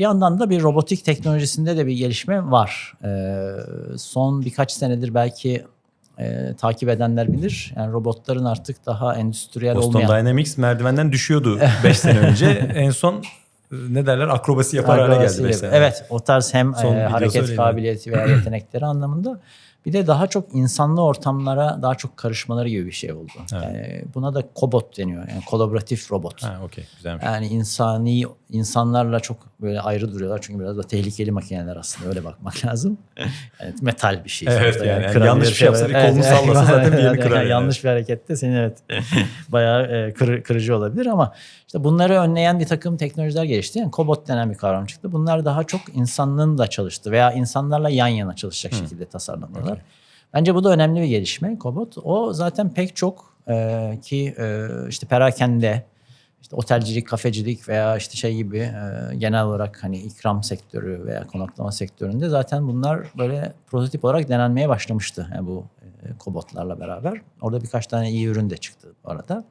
Bir yandan da bir robotik teknolojisinde de bir gelişme var. Ee, son birkaç senedir belki e, takip edenler bilir. Yani robotların artık daha endüstriyel Boston olmayan Dynamics merdivenden düşüyordu 5 sene önce. En son e, ne derler akrobasi yapar hale geldi 5 Akrobasiyle- sene. Evet o tarz hem Son e, hareket öyleydi. kabiliyeti veya yetenekleri anlamında bir de daha çok insanlı ortamlara daha çok karışmaları gibi bir şey oldu. Evet. Yani buna da kobot deniyor. Yani kolaboratif robot. Ha okey güzelmiş. Yani insani insanlarla çok böyle ayrı duruyorlar çünkü biraz da tehlikeli makineler aslında öyle bakmak lazım. Yani metal bir şey. Evet, yani kırabilir yanlış bir şey yapsa, şeyler. kolunu sallasa zaten bir yerini yani kırar yani. Yanlış bir harekette seni evet bayağı e, kır- kırıcı olabilir ama işte bunları önleyen bir takım teknolojiler gelişti. Yani kobot denen bir kavram çıktı. Bunlar daha çok insanlığın da çalıştı veya insanlarla yan yana çalışacak şekilde tasarlanıyorlar. Okey. Bence bu da önemli bir gelişme Kobot. O zaten pek çok e, ki e, işte perakende, işte otelcilik, kafecilik veya işte şey gibi e, genel olarak hani ikram sektörü veya konaklama sektöründe zaten bunlar böyle prototip olarak denenmeye başlamıştı. Yani bu e, kobotlarla beraber. Orada birkaç tane iyi ürün de çıktı bu arada.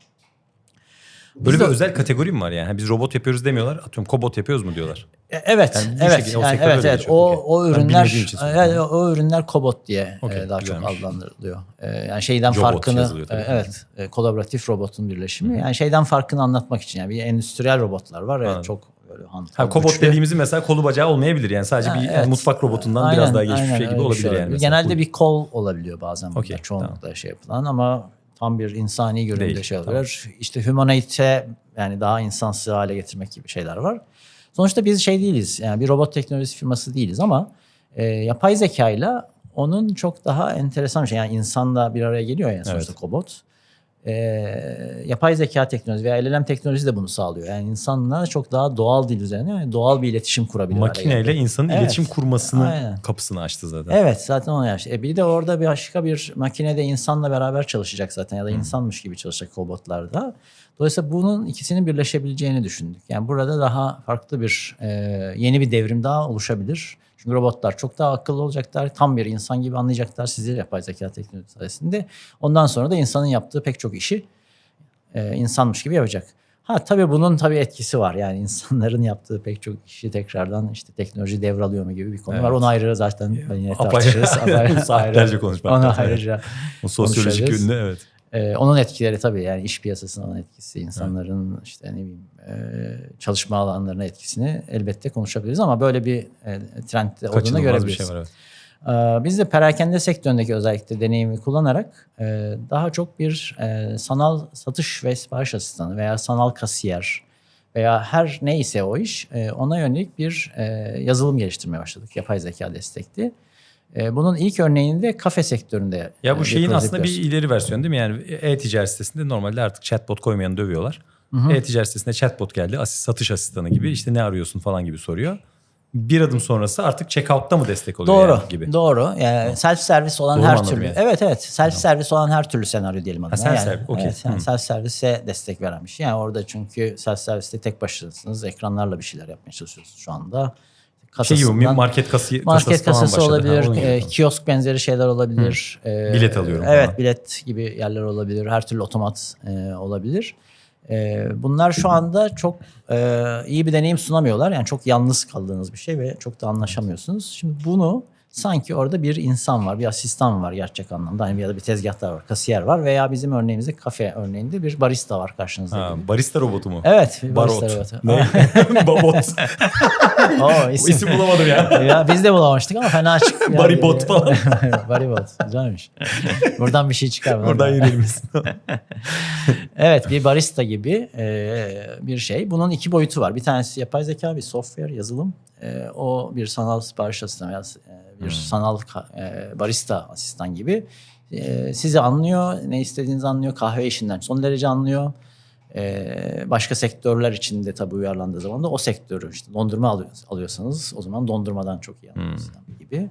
Böyle Biz bir de- özel kategori mi var yani? Biz robot yapıyoruz demiyorlar. Atıyorum kobot yapıyoruz mu diyorlar. E, Evet, Yani evet, şekilde o yani evet, evet. O o ürünler, soruyorum. evet, o ürünler kobot diye e, Okey, daha çok güzelmiş. adlandırılıyor. E, yani şeyden Robot farkını, e, evet, e, kolaboratif robotun birleşimi. Yani şeyden farkını anlatmak için yani bir endüstriyel robotlar var, evet, çok böyle hantal, Ha, kobot güçlü. dediğimizi mesela kolu bacağı olmayabilir. Yani sadece Ha, bir evet. mutfak robotundan Aynen, biraz daha gelişmiş bir aynen, şey gibi olabilir şey yani. mesela. Genelde bir kol olabiliyor bazen burada Okey, çoğunlukla şey yapılan ama tam bir insani görünümde Değil, şey tamam. oluyor. İşte humanoid'e yani daha insansı hale getirmek gibi şeyler var. Sonuçta biz şey değiliz yani bir robot teknolojisi firması değiliz ama e, yapay zekayla onun çok daha enteresan bir şey. Yani insanla bir araya geliyor yani sonuçta Evet. kobot. E, yapay zeka teknolojisi veya LLM teknolojisi de bunu sağlıyor. Yani insanla çok daha doğal dil üzerine yani doğal bir iletişim geliyor. Makineyle insanın Evet. iletişim kurmasını Aynen. kapısını açtı zaten. Evet zaten onu yaşlı. E bir de orada bir başka bir makinede insanla beraber çalışacak zaten ya da insanmış gibi çalışacak robotlarda. Dolayısıyla bunun ikisinin birleşebileceğini düşündük. Yani burada daha farklı bir e, yeni bir devrim daha oluşabilir. Çünkü robotlar çok daha akıllı olacaklar. Tam bir insan gibi anlayacaklar sizi yapay zeka teknolojisi sayesinde. Ondan sonra da insanın yaptığı pek çok işi e, insanmış gibi yapacak. Ha tabii bunun tabii etkisi var. Yani insanların yaptığı pek çok işi tekrardan işte teknoloji devralıyor mu gibi bir konu var. Evet. Onu ayrı zaten yine Apayrı- tartışırız. Saatlerce konuşmak Onu ayrıca O sosyolojik yönünde evet. Ee, onun etkileri tabii yani iş piyasasına olan etkisi, insanların işte ne bileyim e, çalışma alanlarına etkisini elbette konuşabiliriz ama böyle bir e, trendde olduğunu Kaçınılmaz bir görebiliriz. şey var evet. Ee, Biz de perakende sektöründeki özellikle deneyimi kullanarak e, daha çok bir e, sanal satış ve sipariş asistanı veya sanal kasiyer veya her neyse o iş e, ona yönelik bir e, yazılım geliştirmeye başladık. Yapay zeka destekli. E, Bunun ilk örneğini de kafe sektöründe. Ya e, bu şeyin proje aslında bir ileri versiyonu değil mi? Yani e-ticaret sitesinde normalde artık chatbot koymayanı dövüyorlar. E-ticaret sitesinde chatbot geldi. Asist, satış asistanı gibi işte ne arıyorsun falan gibi soruyor. Bir adım sonrası artık checkout'ta mı destek oluyor Doğru, yani gibi? doğru. Yani self servis olan Doğru her türlü. yani. Evet evet, self servis olan her türlü senaryo diyelim adına. self yani, servis, okey. Evet, yani self servise destek veren bir şey. Yani orada çünkü self serviste tek başınasınız. Ekranlarla bir şeyler yapmaya çalışıyorsunuz şu anda. Şey gibi Kasasından- market kası, Market kasası, kasası. Ha, olabilir, e, kiosk benzeri şeyler olabilir. e, Bilet alıyorum Evet, falan. bilet gibi yerler olabilir. Her türlü otomat e, olabilir. E, bunlar şu anda çok e, iyi bir deneyim sunamıyorlar. Yani çok yalnız kaldığınız bir şey ve çok da anlaşamıyorsunuz. Şimdi bunu sanki orada bir insan var, bir asistan var gerçek anlamda. Hani ya da bir tezgahtar var, kasiyer var veya bizim örneğimizde kafe örneğinde bir barista var karşınızda. Ha, gibi. barista robotu mu? Evet, bir barista Barot. robotu. Ne? Babot. Oo, isim. isim bulamadım ya. ya biz de bulamamıştık ama fena çıktı. Baribot falan. Baribot. Güzelmiş. Buradan bir şey çıkar. Oradan yürüyelim. Evet bir barista gibi e, bir şey. Bunun iki boyutu var. Bir tanesi yapay zeka, bir software, yazılım. E, o bir sanal sipariş asistanı bir sanal ka- e, barista asistan gibi. E, sizi anlıyor, ne istediğinizi anlıyor, kahve işinden son derece anlıyor. E, başka sektörler için de tabii uyarlandığı zaman da o sektörü işte dondurma alıyor, alıyorsanız o zaman dondurmadan çok iyi anlıyor gibi.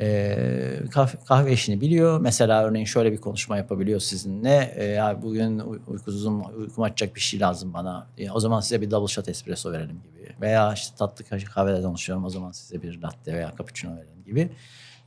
E, kahve, işini biliyor. Mesela örneğin şöyle bir konuşma yapabiliyor sizinle. E, ya bugün uy- uykusuzum, uykumu açacak bir şey lazım bana. E, o zaman size bir double shot espresso verelim gibi. Veya işte tatlı kaşık kahvede konuşuyorum. O zaman size bir latte veya cappuccino verelim gibi.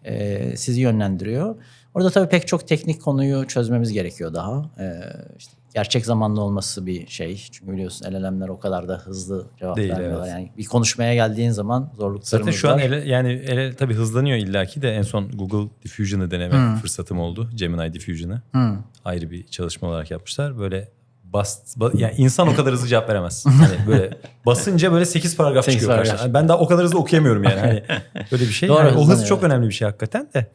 e, sizi yönlendiriyor. Orada tabii pek çok teknik konuyu çözmemiz gerekiyor daha. E, işte gerçek zamanlı olması bir şey. Çünkü biliyorsun LLM'ler o kadar da hızlı cevap Değil, vermiyorlar. evet. Yani bir konuşmaya geldiğin zaman zorluklarımız Zaten şu an var. ele, yani ele, tabii hızlanıyor illaki de en son Google Diffusion'ı deneme fırsatım oldu. Gemini Diffusion'ı. Hı. Ayrı bir çalışma olarak yapmışlar. Böyle bas, ba- yani insan o kadar hızlı cevap veremez. Hani böyle basınca böyle 8 paragraf Sekiz çıkıyor paragraf. karşına. Yani ben daha o kadar hızlı okuyamıyorum yani. Hani böyle bir şey. Doğru, Yani o hız hızlanıyor, çok önemli bir şey hakikaten de.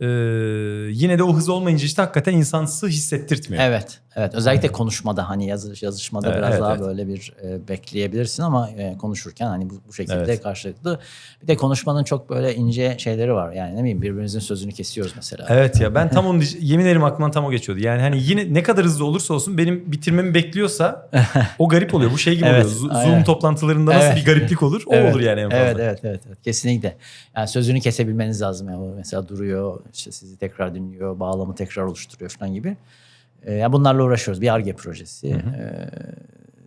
Ee, yine de o hız olmayınca işte hakikaten insansı hissettirtmiyor. Evet, evet. Özellikle konuşmada hani yazış, yazışmada Evet, biraz evet, daha evet. böyle bir e, bekleyebilirsin ama e, konuşurken hani bu, bu şekilde Evet. karşılıklı. Bir de konuşmanın çok böyle ince şeyleri var. Yani ne bileyim birbirimizin sözünü kesiyoruz mesela. Evet ya ben tam onu yemin ederim aklımdan tam o geçiyordu. Yani hani yine ne kadar hızlı olursa olsun benim bitirmemi bekliyorsa o garip oluyor. Bu şey gibi Evet, oluyor. Aynen. Zoom toplantılarında nasıl Evet. bir gariplik olur? O Evet, olur yani en fazla. Evet, evet, evet, evet. Kesinlikle. Yani sözünü kesebilmeniz lazım. Yani o mesela duruyor, işte sizi tekrar dinliyor, bağlamı tekrar oluşturuyor falan gibi. E, yani bunlarla uğraşıyoruz. Bir ARGE projesi. E,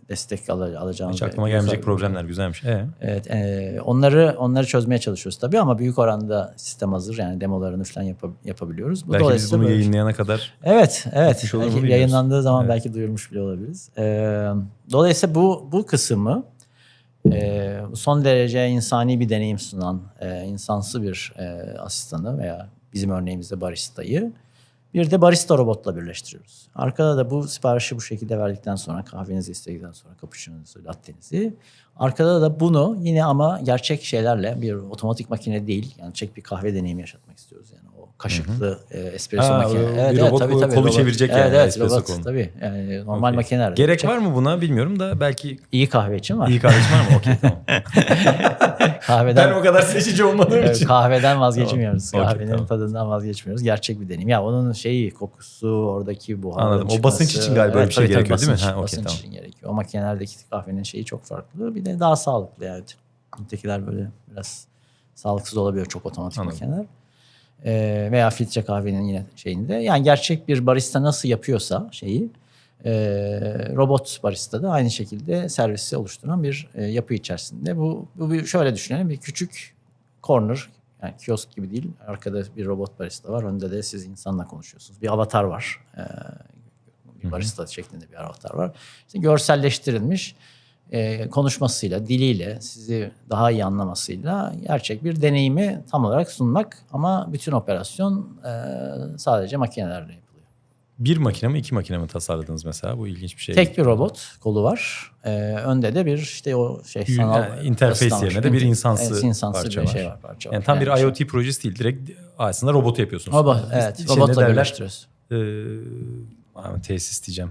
destek al- alacağımız. Hiç aklıma bir gelmeyecek ufak- problemler güzelmiş. Ee? Evet, e, onları onları çözmeye çalışıyoruz tabii ama büyük oranda sistem hazır yani demolarını falan yapa- yapabiliyoruz. Bu Belki biz bunu böyle- yayınlayana kadar Evet, evet. Belki yayınlandığı zaman Evet. belki duyurmuş bile olabiliriz. E, dolayısıyla bu bu kısmı e, son derece insani bir deneyim sunan, e, insansı bir e, asistanı veya bizim örneğimizde baristayı bir de barista robotla birleştiriyoruz. Arkada da bu siparişi bu şekilde verdikten sonra kahvenizi istedikten sonra cappuccino'nuzu, latte'nizi. Arkada da bunu yine ama gerçek şeylerle bir otomatik makine değil. Yani çek bir kahve deneyimi yaşatmak istiyoruz. Yani o kaşıklı e, espresso Ha, makine. o bir robot kolu- kolu çevirecek yani evet, evet, espresso robot, kolunu. Tabii. Yani normal Okey. makineler. gerek Çek- var mı buna bilmiyorum da belki İyi kahve için var. iyi kahveci var mı? Okey tamam. Kahveden ben o kadar seçici olmadığım Evet, için. kahveden vazgeçemiyoruz. Tamam. Kahvenin tamam. tadından vazgeçmiyoruz. Gerçek bir deneyim. Ya onun şeyi, kokusu, oradaki buharın Anladım. O çıkması. basınç için galiba bir şey tabii, gerekiyor değil mi? basınç- Ha, okey, basınç tamam. için gerekiyor. O makinelerdeki kahvenin şeyi çok farklı. Bir de daha sağlıklı yani. Ötekiler böyle biraz sağlıksız olabiliyor çok otomatik Anladım. makineler. Ee, veya filtre kahvenin yine şeyinde. Yani gerçek bir barista nasıl yapıyorsa şeyi e, robot barista da aynı şekilde servisi oluşturan bir e, yapı içerisinde. Bu, bu bir, şöyle düşünelim bir küçük corner yani kiosk gibi değil. Arkada bir robot barista var. Önde de siz insanla konuşuyorsunuz. Bir avatar var. Ee, bir barista şeklinde bir avatar var. İşte görselleştirilmiş e, konuşmasıyla, diliyle, sizi daha iyi anlamasıyla gerçek bir deneyimi tam olarak sunmak. Ama bütün operasyon e, sadece makinelerle yapılıyor. Bir makine mi iki makine mi tasarladınız mesela? Bu ilginç bir şey. Tek bir robot kolu var. Ee, önde de bir işte o şey sanal yani interface yerine de bir insansı evet, insansı parça bir var. şey var. Parça Yani tam bir Yani IoT projesi değil. Direkt aslında robotu yapıyorsunuz. Robot, evet, şey, robotla birleştiriyoruz. Ama tesis diyeceğim.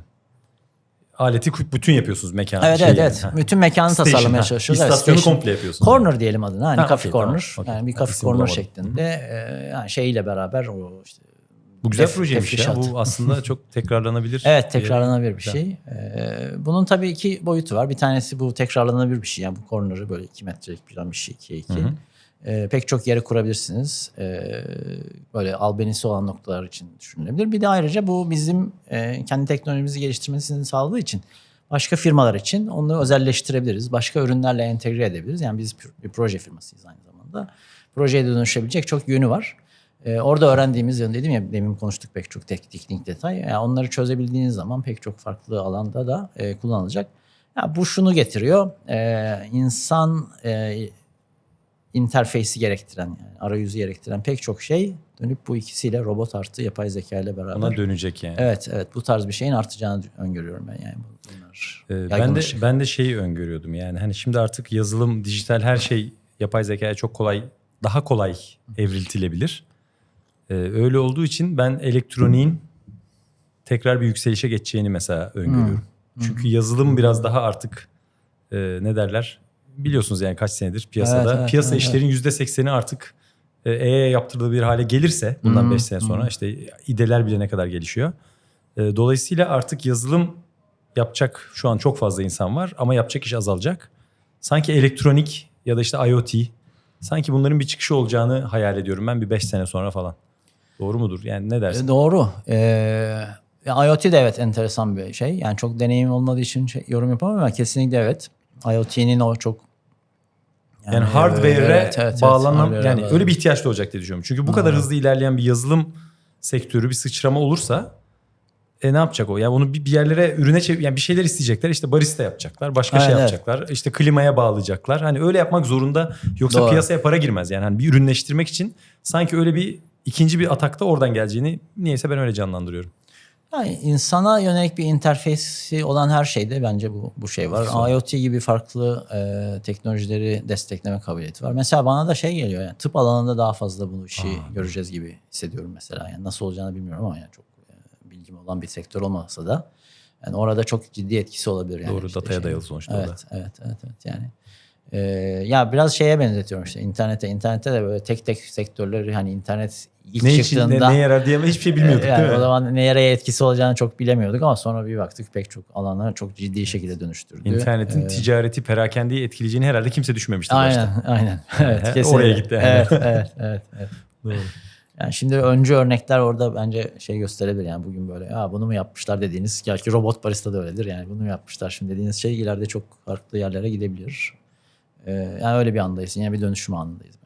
Aleti bütün yapıyorsunuz mekan. Evet şey evet yani. evet. Bütün mekanı Station, tasarlamaya çalışıyoruz. İstasyonu station. komple yapıyorsunuz. Corner diyelim adına. Hani Ha, coffee tamam, corner. okey. Yani bir coffee isim corner bulamadım. şeklinde. e, yani şeyle beraber o işte Bu güzel Tef- projeymiş ya. tefrişat. Bu aslında çok tekrarlanabilir. Evet tekrarlanabilir bir şey. Ee, bunun tabii iki boyutu var. Bir tanesi bu tekrarlanabilir bir şey. Yani bu corner'ı böyle 2 metrelik bir şey 2'ye 2. Hı hı. Ee, pek çok yere kurabilirsiniz. Ee, böyle albenisi olan noktalar için düşünülebilir. Bir de ayrıca bu bizim e, kendi teknolojimizi geliştirmesini sağladığı için başka firmalar için onu özelleştirebiliriz. Başka ürünlerle entegre edebiliriz. Yani biz bir, proje firmasıyız aynı zamanda. Projeye dönüşebilecek çok yönü var. Ee, orada öğrendiğimiz yani dedim ya demin konuştuk pek çok tek, teknik detay. Yani onları çözebildiğiniz zaman pek çok farklı alanda da e, kullanılacak. Ya bu şunu getiriyor. E, insan e, interfeysi gerektiren yani arayüzü gerektiren pek çok şey dönüp bu ikisiyle robot artı yapay zeka ile beraber. Ona dönecek yani. Evet evet bu tarz bir şeyin artacağını öngörüyorum ben yani bunlar. Ee, ben de yaygınlaşacak. ben de şeyi öngörüyordum yani hani şimdi artık yazılım, dijital her şey yapay zekaya çok kolay, daha kolay evriltilebilir. Ee, öyle olduğu için ben elektroniğin tekrar bir yükselişe geçeceğini mesela öngörüyorum. Çünkü yazılım biraz daha artık e, ne derler? Biliyorsunuz yani kaç senedir piyasada. Evet, evet, Piyasa evet, işlerin yüzde sekseni artık e, yaptırdığı bir hale gelirse bundan 5 sene sonra işte ideler bile ne kadar gelişiyor. E, dolayısıyla artık yazılım yapacak şu an çok fazla insan var ama yapacak iş azalacak. Sanki elektronik ya da işte IoT sanki bunların bir çıkışı olacağını hayal ediyorum ben bir 5 sene sonra falan. Doğru mudur? Yani ne dersin? E, Doğru. Ee, IoT de evet enteresan bir şey. Yani çok deneyim olmadığı için şey, yorum yapamam ama kesinlikle evet. IoT'nin o çok Yani, hardware'e evet, evet, evet, bağlanan hardware'e yani öyle bir ihtiyaç da olacak diye düşünüyorum. Çünkü bu kadar Doğru. hızlı ilerleyen bir yazılım sektörü bir sıçrama olursa e ne yapacak o? Yani onu bir, bir yerlere ürüne çevir yani bir şeyler isteyecekler. İşte barista yapacaklar, başka şey Aynen. yapacaklar. işte klimaya bağlayacaklar. Hani öyle yapmak zorunda yoksa Doğru. piyasaya para girmez. Yani hani bir ürünleştirmek için sanki öyle bir ikinci bir atakta oradan geleceğini niyeyse ben öyle canlandırıyorum. Yani insana yönelik bir interfeysi olan her şeyde bence bu bu şey var. Güzel. IoT gibi farklı e, teknolojileri destekleme kabiliyeti var. Mesela bana da şey geliyor yani tıp alanında daha fazla bu işi Aa. göreceğiz gibi hissediyorum mesela. Yani nasıl olacağını bilmiyorum ama yani çok e, bilgim olan bir sektör olmasa da yani orada çok ciddi etkisi olabilir yani. Doğru işte dataya şey. dayalı sonuçta o da. Evet, evet, evet, evet yani. E, ya biraz şeye benzetiyorum işte internete. İnternette de böyle tek tek sektörleri hani internet ilk Ne için çıktığında ne, ne yarar diye hiçbir şey bilmiyorduk yani değil mi? O zaman nereye etkisi olacağını çok bilemiyorduk ama sonra bir baktık pek çok alanlara çok ciddi şekilde dönüştürdü. İnternetin Ee, ticareti, perakendeyi etkileyeceğini herhalde kimse düşünmemişti Aynen, başta. aynen. Evet, kesinlikle. oraya gitti yani. Evet, evet, evet, evet. Doğru. Yani şimdi öncü örnekler orada bence şey gösterebilir yani bugün böyle ya bunu mu yapmışlar dediğiniz gerçi robot barista da öyledir yani bunu mu yapmışlar şimdi dediğiniz şey ileride çok farklı yerlere gidebilir. Ee, yani öyle bir andayız. Yine bir dönüşüm anındayız